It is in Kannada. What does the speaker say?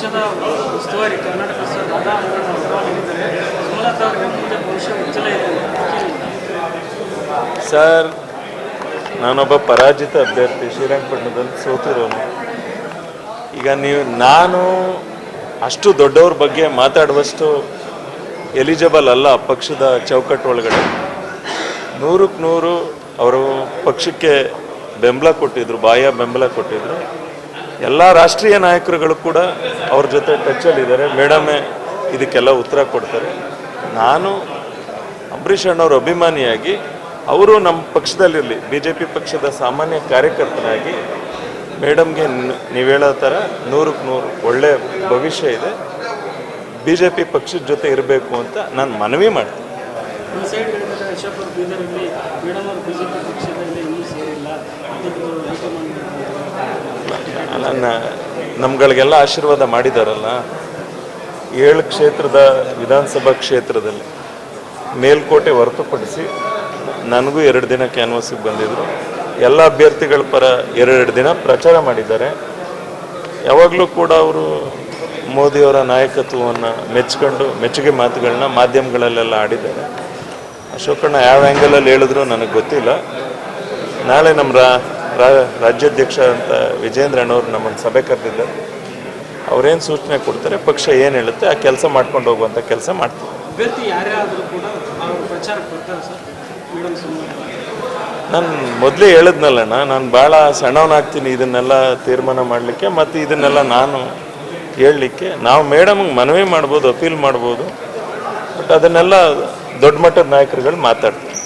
ಪಕ್ಷದ ಉಸ್ತುವಾರಿ ಕರ್ನಾಟಕ ಅವರಿಗೆ ಮುಂದೆ ಭವಿಷ್ಯ ಇದೆ ಸರ್, ನಾನೊಬ್ಬ ಪರಾಜಿತ ಅಭ್ಯರ್ಥಿ ಶ್ರೀರಂಗಪಟ್ಟಣದಲ್ಲಿ ಸೋತಿರೋನು. ಈಗ ನೀವು, ನಾನು ಅಷ್ಟು ದೊಡ್ಡವ್ರ ಬಗ್ಗೆ ಮಾತಾಡುವಷ್ಟು ಎಲಿಜಿಬಲ್ ಅಲ್ಲ ಪಕ್ಷದ ಚೌಕಟ್ಟು ಒಳಗಡೆ. ನೂರಕ್ಕೆ ನೂರು ಅವರು ಪಕ್ಷಕ್ಕೆ ಬೆಂಬಲ ಕೊಟ್ಟಿದ್ರು ಬಾಯ ಬೆಂಬಲ ಕೊಟ್ಟಿದ್ರು. ಎಲ್ಲ ರಾಷ್ಟ್ರೀಯ ನಾಯಕರುಗಳು ಕೂಡ ಅವ್ರ ಜೊತೆ ಟಚ್ಚಲ್ಲಿದ್ದಾರೆ ಮೇಡಮೇ ಇದಕ್ಕೆಲ್ಲ ಉತ್ತರ ಕೊಡ್ತಾರೆ. ನಾನು ಅಂಬರೀಷ್ ಅಣ್ಣವ್ರ ಅಭಿಮಾನಿಯಾಗಿ, ಅವರು ನಮ್ಮ ಪಕ್ಷದಲ್ಲಿರಲಿ ಬಿ ಜೆ ಪಿ ಪಕ್ಷದ ಸಾಮಾನ್ಯ ಕಾರ್ಯಕರ್ತನಾಗಿ ಮೇಡಮ್ಗೆ ನೀವು ಹೇಳೋ ಥರ ನೂರಕ್ಕೆ ನೂರು ಒಳ್ಳೆಯ ಭವಿಷ್ಯ ಇದೆ. ಬಿ ಜೆ ಪಿ ಪಕ್ಷದ ಜೊತೆ ಇರಬೇಕು ಅಂತ ನಾನು ಮನವಿ ಮಾಡ್ತೀನಿ. ಮೇಡಮ್ ಅವರು ಬಿಜೆಪಿ ಪಕ್ಷದಲ್ಲಿ ಸೇರಿಲ್ಲ. ನನ್ನ ನಮ್ಗಳಿಗೆಲ್ಲ ಆಶೀರ್ವಾದ ಮಾಡಿದಾರಲ್ಲ, ಏಳು ಕ್ಷೇತ್ರದ ವಿಧಾನಸಭಾ ಕ್ಷೇತ್ರದಲ್ಲಿ ಮೇಲ್ಕೋಟೆ ಹೊರತುಪಡಿಸಿ ನನಗೂ ಎರಡು ದಿನ ಕ್ಯಾನ್ವಾಸಿಗೆ ಬಂದಿದ್ದರು ಎಲ್ಲ ಅಭ್ಯರ್ಥಿಗಳ ಪರ ಎರಡೆರಡು ದಿನ ಪ್ರಚಾರ ಮಾಡಿದ್ದಾರೆ. ಯಾವಾಗಲೂ ಕೂಡ ಅವರು ಮೋದಿಯವರ ನಾಯಕತ್ವವನ್ನು ಮೆಚ್ಕೊಂಡು ಮೆಚ್ಚುಗೆ ಮಾತುಗಳನ್ನ ಮಾಧ್ಯಮಗಳಲ್ಲೆಲ್ಲ ಆಡಿದ್ದಾರೆ. ಅಶೋಕಣ್ಣ ಯಾವ ಆ್ಯಂಗಲಲ್ಲಿ ಹೇಳಿದ್ರು ನನಗೆ ಗೊತ್ತಿಲ್ಲ. ನಾಳೆ ನಮ್ಮ ರಾಜ್ಯಾಧ್ಯಕ್ಷ ಅಂತ ವಿಜೇಂದ್ರಣ್ಣವ್ರು ನಮ್ಮನ್ನು ಸಭೆ ಕರೆದಿದ್ದಾರೆ ಅವ್ರೇನು ಸೂಚನೆ ಕೊಡ್ತಾರೆ ಪಕ್ಷ ಏನು ಹೇಳುತ್ತೆ ಆ ಕೆಲಸ ಮಾಡ್ಕೊಂಡು ಹೋಗುವಂಥ ಕೆಲಸ ಮಾಡ್ತೀವಿ. ನಾನು ಮೊದಲೇ ಹೇಳಿದ್ನಲ್ಲಣ್ಣ ನಾನು ಭಾಳ ಸಣ್ಣವನಾಗ್ತೀನಿ ಇದನ್ನೆಲ್ಲ ತೀರ್ಮಾನ ಮಾಡಲಿಕ್ಕೆ ಮತ್ತು ಇದನ್ನೆಲ್ಲ ನಾನು ಹೇಳಲಿಕ್ಕೆ. ನಾವು ಮೇಡಮ್ಗೆ ಮನವಿ ಮಾಡ್ಬೋದು ಅಪೀಲ್ ಮಾಡ್ಬೋದು ಬಟ್ ಅದನ್ನೆಲ್ಲ ದೊಡ್ಡ ಮಟ್ಟದ ನಾಯಕರುಗಳು ಮಾತಾಡ್ತಾರೆ.